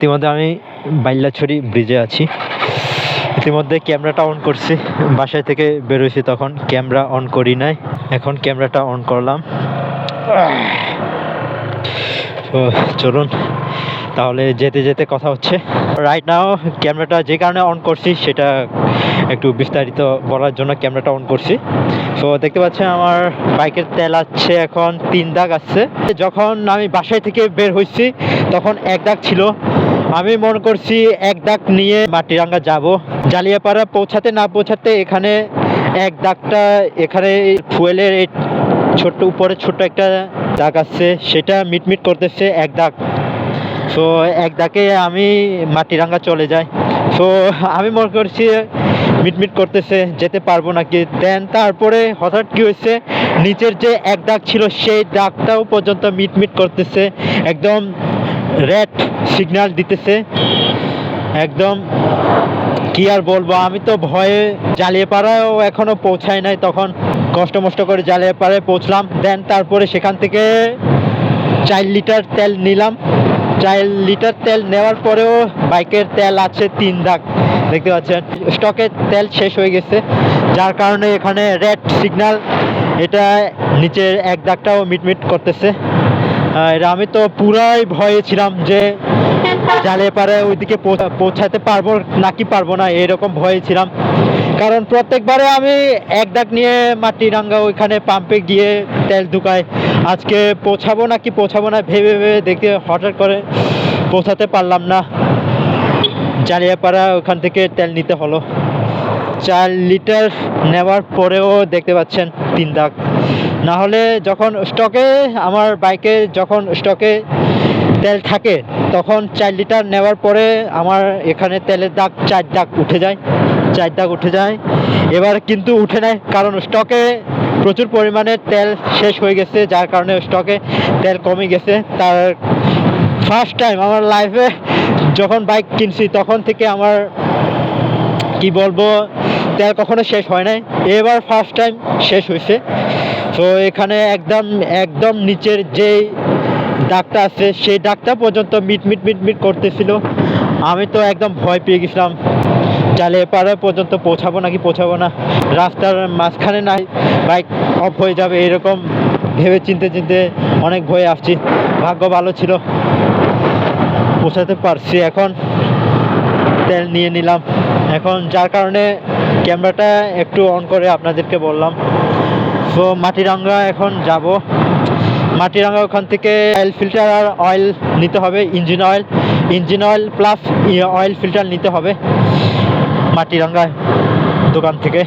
ইতিমধ্যে আমি বাইল্লাছড়ি ব্রিজে আছি। ইতিমধ্যে ক্যামেরাটা অন করছি। বাসায় থেকে বেরোইছি তখন। ক্যামেরা অন করি নাই। এখন ক্যামেরাটা অন করলাম। তো চলুন, তাহলে যেতে যেতে কথা হচ্ছে। রাইট নাও ক্যামেরাটা যে কারণে অন করছি, সেটা একটু বিস্তারিত বলার জন্য ক্যামেরাটা অন করছি। তো দেখতে পাচ্ছেন, আমার বাইকের তেল আছে এখন, তিন দাগ আসছে। যখন আমি বাসায় থেকে বের হয়েছি, তখন এক দাগ ছিল। আমি মনে করছি এক দাগ নিয়ে মাটিরাঙ্গা যাব। জালিয়াপাড়া পৌঁছাতে না পৌঁছাতে এখানে এক দাগটা এখানে ফুয়েলের ছোট্ট উপরে ছোট্ট একটা দাগ আছে, সেটা মিটমিট করতেছে এক দাগ। তো এক দাগে আমি মাটিরাঙ্গা চলে যাই। তো আমি মনে করছি মিটমিট করতেছে, যেতে পারব নাকি? দেন তারপরে হঠাৎ কি হয়েছে, নিচের যে এক দাগ ছিল, সেই দাগটাও পর্যন্ত মিটমিট করতেছে। একদম রেড সিগন্যাল দিতেছে। একদম কি আর বলব, আমি তো ভয়ে জ্বালিয়ে পাড়াও এখনও পৌঁছাই নাই, তখন কষ্ট মষ্ট করে জ্বালিয়ে পাড়ায় পৌঁছলাম। দেন তারপরে সেখান থেকে চার লিটার তেল নিলাম। চার লিটার তেল নেওয়ার পরেও বাইকের তেল আছে তিন দাগ, দেখতে পাচ্ছেন? স্টকের তেল শেষ হয়ে গেছে, যার কারণে এখানে রেড সিগন্যাল, এটা নিচের এক দাগটাও মিটমিট করতেছে। আর আমি তো পুরাই ভয়ে ছিলাম যে জালে পারে ওইদিকে পৌঁছাতে পারব নাকি পারব না, এরকম ভয়ে ছিলাম। কারণ প্রত্যেকবারে আমি এক ডাক নিয়ে মাটিরাঙ্গা ওইখানে পাম্পে গিয়ে তেল ঢুকাই। আজকে পৌঁছাবো নাকি পৌঁছাবো না ভেবে ভেবে দেখে হঠাৎ করে পৌঁছাতে পারলাম না। জালিয়াপাড়া ওখান থেকে তেল নিতে হলো। চার লিটার নেওয়ার পরেও দেখতে পাচ্ছেন তিন দাগ। না হলে যখন স্টকে আমার বাইকে যখন স্টকে তেল থাকে, তখন চার লিটার নেওয়ার পরে আমার এখানে তেলের দাগ চার দাগ উঠে যায়, চার দাগ উঠে যায়। এবার কিন্তু উঠে নাই, কারণ স্টকে প্রচুর পরিমাণে তেল শেষ হয়ে গেছে, যার কারণে স্টকে তেল কমে গেছে। তার ফার্স্ট টাইম আমার লাইফে যখন বাইক কিনছি, তখন থেকে আমার, কি বলব, তেল কখনো শেষ হয় নাই। এবার ফার্স্ট টাইম শেষ হয়েছে। তো এখানে একদম একদম নিচের যে দাগটা আছে, সেই দাগটা পর্যন্ত মিট মিট মিট মিট করতেছিল। আমি তো একদম ভয় পেয়ে গেছিলাম। চালে পাড়া পর্যন্ত পৌঁছাবো নাকি পৌঁছাবো না? রাস্তার মাঝখানে নাই, বাইক অফ হয়ে যাবে এরকম ভেবে চিনতে চিনতে অনেক ভয়ে আসছি। ভাগ্য ভালো ছিল। পৌঁছাতে পারছি এখন। তেল নিয়ে নিলাম। এখন যার কারণে ক্যামেরাটা একটু অন করে আপনাদেরকে বললাম। তো মাটিরাঙ্গা এখন যাব। মাটিরাঙ্গা ওখান থেকে অয়েল ফিল্টার আর অয়েল নিতে হবে engine oil engine oil plus oil filter নিতে হবে মাটিরাঙ্গা দোকান থেকে।